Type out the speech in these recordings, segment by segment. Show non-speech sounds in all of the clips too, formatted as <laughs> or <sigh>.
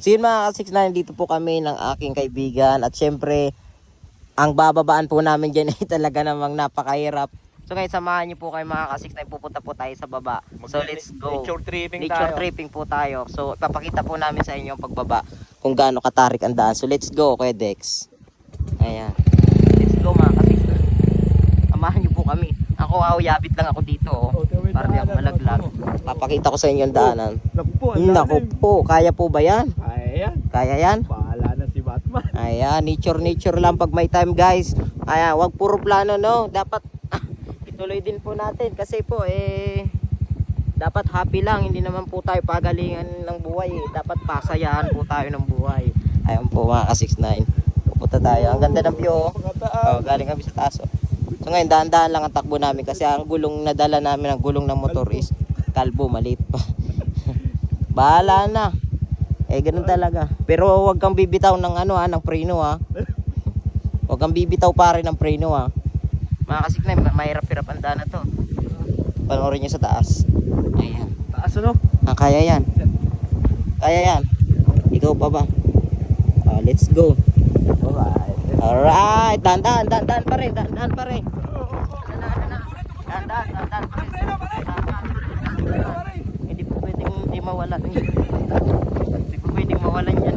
So yun mga ka-69, dito po kami ng aking kaibigan at syempre ang bababaan po namin dyan <laughs> ay talaga namang napakahirap. So guys, samahan niyo po kayo mga ka-69, pupunta po tayo sa baba. So let's go. Nature tripping Nature tayo. tripping po tayo. So ipapakita po namin sa inyo ang pagbaba kung gaano katarik ang daan. So let's go, Kuya Dex. Ayan. Let's go mga ka-69. Samahan niyo po kami. Ako, auyabit lang ako dito. Oh, Oh, para di ako malaglag. Papakita ko sa inyo ang daanan. Naku po, Naku po, kaya po ba yan? Kaya yan? bahala na si Batman. <laughs> Ayan, nature nature lang pag may time guys. Ayan, wag puro plano no. Dapat ituloy din po natin kasi po eh dapat happy lang, hindi naman po tayo pagalingan ng buhay. eh. Dapat pasayahan po tayo ng buhay. Ayan po mga ka-69. Pupunta tayo. Ang ganda ng view. oh. Oh, galing kami sa taso. So ngayon, dahan-dahan lang ang takbo namin kasi ang gulong na dala namin, ang gulong ng motor is kalbo, maliit pa. <laughs> Bahala na. Eh, ganun talaga. Pero huwag kang bibitaw ng ano ha, ng preno ha. Huwag kang bibitaw pare ng preno ha. Mga kasik na, mahirap-hirap ang daan na to. Panoorin nyo sa taas. Ayan. Taas ano? Ah, kaya yan. Kaya yan. Ikaw pa ba? Ah, let's go. Alright. Alright, dandan, dandan pa rin, dandan pa rin. Dandan, dandan pa rin. Hindi po pwedeng hindi mawalan. Hindi po pwedeng mawalan yan.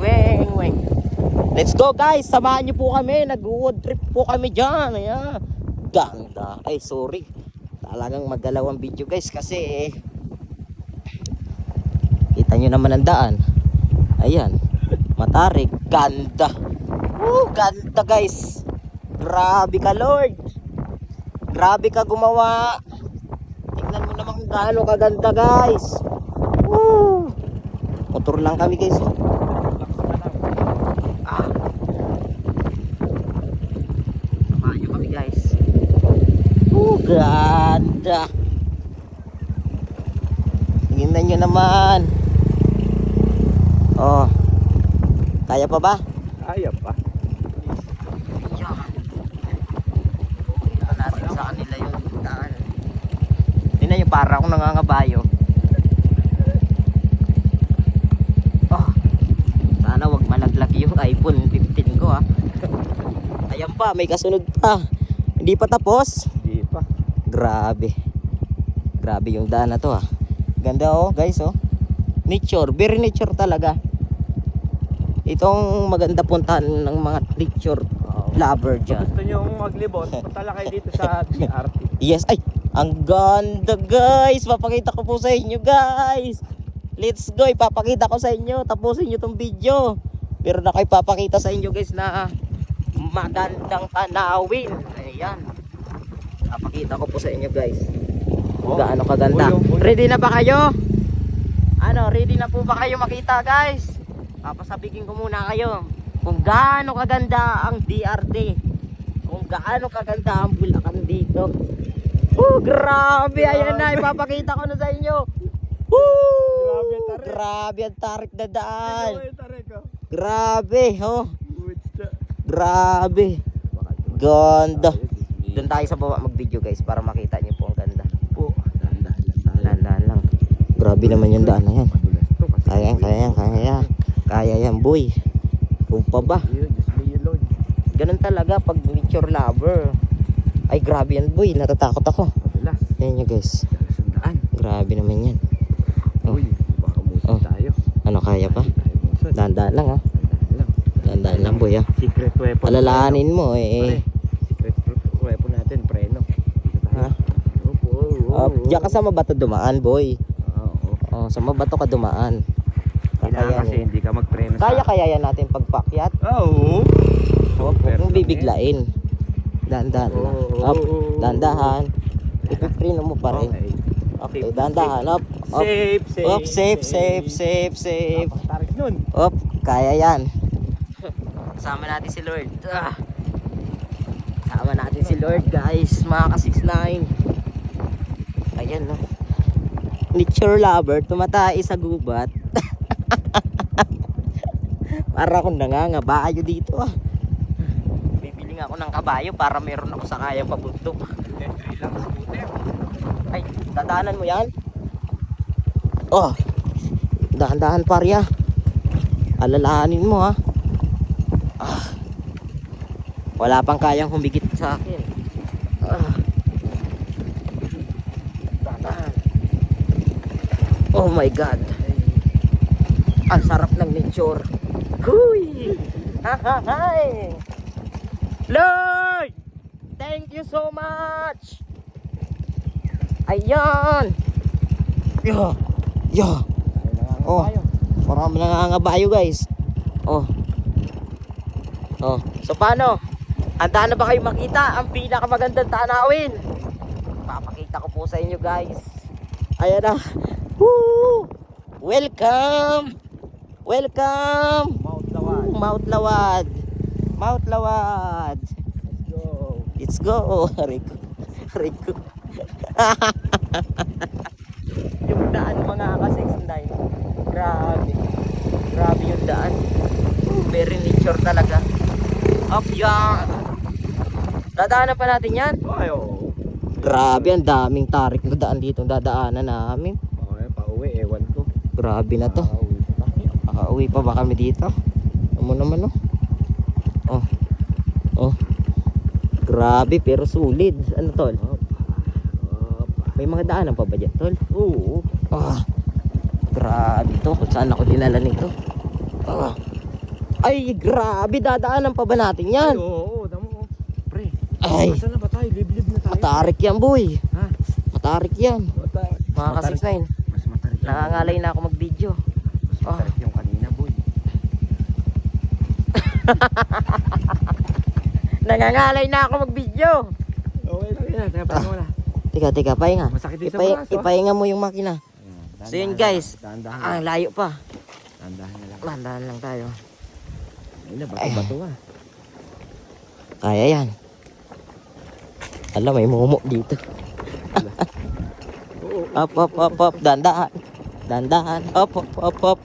Weng, weng. Let's go guys, samahan niyo po kami. Nag-wood trip po kami dyan. Ayan. Ganda. Ay, sorry. Talagang magdalawang video guys kasi eh, kita nyo naman ang daan. Ayan. Matarik. Ganda. Woo, ganda guys. Grabe ka Lord. Grabe ka gumawa. Tingnan mo naman kung gaano kaganda guys. Woo. Motor lang kami guys. oh. Ah. Samahan nyo kami guys. Woo, ganda. Tingnan nyo naman. Oh. Kaya pa ba? Kaya pa. Sa kanila yung daan. Tingnan nyo, para akong nangangabayo. Oh, sana wag malaglag yung iPhone 15 ko ha. Ayan pa, may kasunod pa. Hindi pa tapos. Grabe. Grabe yung daan na to ah. Ganda oh, guys oh. Nature, very nature talaga. Itong maganda puntahan ng mga nature lover Kung dyan. gusto nyo maglibot, <laughs> punta lang kayo dito sa DRT. Yes, ay, ang ganda guys. Papakita ko po sa inyo guys. Let's go, ipapakita ko sa inyo. Tapusin nyo tong video. Pero na kayo papakita sa inyo guys na magandang tanawin. Ayan. Papakita ko po sa inyo guys. Oh. Gaano kaganda. Uy, uy. Ready na ba kayo? Ano, ready na po ba kayo makita guys? Papasabihin ko muna kayo kung gaano kaganda ang DRD. Kung gaano kaganda ang Bulacan dito. Oh, grabe! Ayan na, ipapakita ko na sa inyo. Woo! Grabe, ang tarik na daan. Ito. Grabe, oh. Grabe. Ganda. Doon tayo sa baba mag-video guys para makita niyo po ang ganda. Po. Dahan-dahan lang. Grabe naman yung daan na yan. Kaya yan, kaya yan, kaya yan. Kaya yan, boy. Kung pa ba? Ganun talaga pag nature lover. Ay, grabe yan, boy. Natatakot ako. Yan nyo, guys. Grabe naman yan. Oh. Uy, baka musod Oh. tayo. Ano, kaya pa? Dahan-dahan lang, ha? Dahan-dahan lang. Boy, ha? Weapon. Alalahanin mo, eh. Uh, oo. diyan ka sa mabato dumaan, boy. Oo. Oh, sa mabato ka dumaan. Kailangan kasi hindi ka magpreno sa... Kaya kaya yan natin pagpakyat. Oo. Huwag Super mong bibiglain. Lang. Oo, Up, dahan-dahan. Ipiprino mo pa rin. Okay. Dahan-dahan. Up, up. Safe, safe. Up, safe, safe, safe, safe. Napakatarik nun. Up, kaya yan. Kasama natin si Lord. Ah. Kasama natin si Lord, guys. Mga ka-69. Ayan, no. Nature lover, tumatay sa gubat. <laughs> para akong nangangabayo dito, ah. Bibili nga ako ng kabayo para meron ako sa kayang pabuntok. Ay, dadaanan mo yan? Oh. Dahan-dahan parya. Alalahanin mo ha. Ah. Wala pang kayang humigit sa akin. Ah. Oh my God. Ang sarap ng nature. Huy! Hahahay! Lord! Thank you so much! Ayan! Yo! Yo! Oh. Marami na nangangabayo guys. Oh. Oh. So paano? Handa na ba kayo makita ang pinakamagandang tanawin? Papakita ko po sa inyo guys. Ayan na. Woo! Welcome! Welcome! Mount Lawad. Mount Lawad. Mount Lawad. Let's go. Let's go. <laughs> Rico. Rico. <laughs> yung daan mga ka-69. Grabe. Grabe yung daan. Very nature talaga. Up yan. Dadaanan pa natin yan. Ay, oo. Grabe, ang daming tarik na daan dito dadaanan namin. Okay, pauwi, ewan ko. Grabe na to. Pauwi pa ba kami dito? Ano naman oh. Oh. Oh. Grabe pero sulit. Ano tol? May mga daanan pa ba dyan tol? Oo. Ah. Grabe to. Kung saan ako dinala nito? Ah. Ay, grabe. Dadaanan pa ba natin Ay, yan? oo, damo. Pre, Ay. Nasaan na ba tayo? Liblib na tayo. Matarik yan boy. Ha? Matarik yan. Mata- Mga Matarik. ka-69. Mas matarik. yung- Nangangalay na ako mag-video. Matarik yung kanina, boy. <laughs> Nangangalay na ako mag-video. Okay lang yan. Kaya paano na? Tika, tika, pahinga. Masakit din sa braso. ah. ipahinga mo yung makina. So yun, guys. Dahan-dahan. Ah, layo pa. Dahan-dahan na lang. Landahan lang tayo. Ay na, bato-bato ah. Kaya yan. Alam, may mumo dito. Oo. <laughs> Up, up, up, up. Dandahan. Dandahan. Up, up, up, up.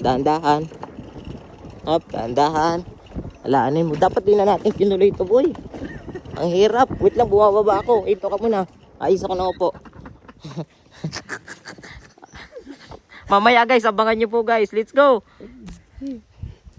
Dandahan. Up, dandahan. Alaanin mo. Dapat din na natin pinuloy ito, boy. Ang hirap. Wait lang, bumababa ako. Ito ka muna. Ayos ako na upo. <laughs> Mamaya guys, abangan nyo po guys. Let's go.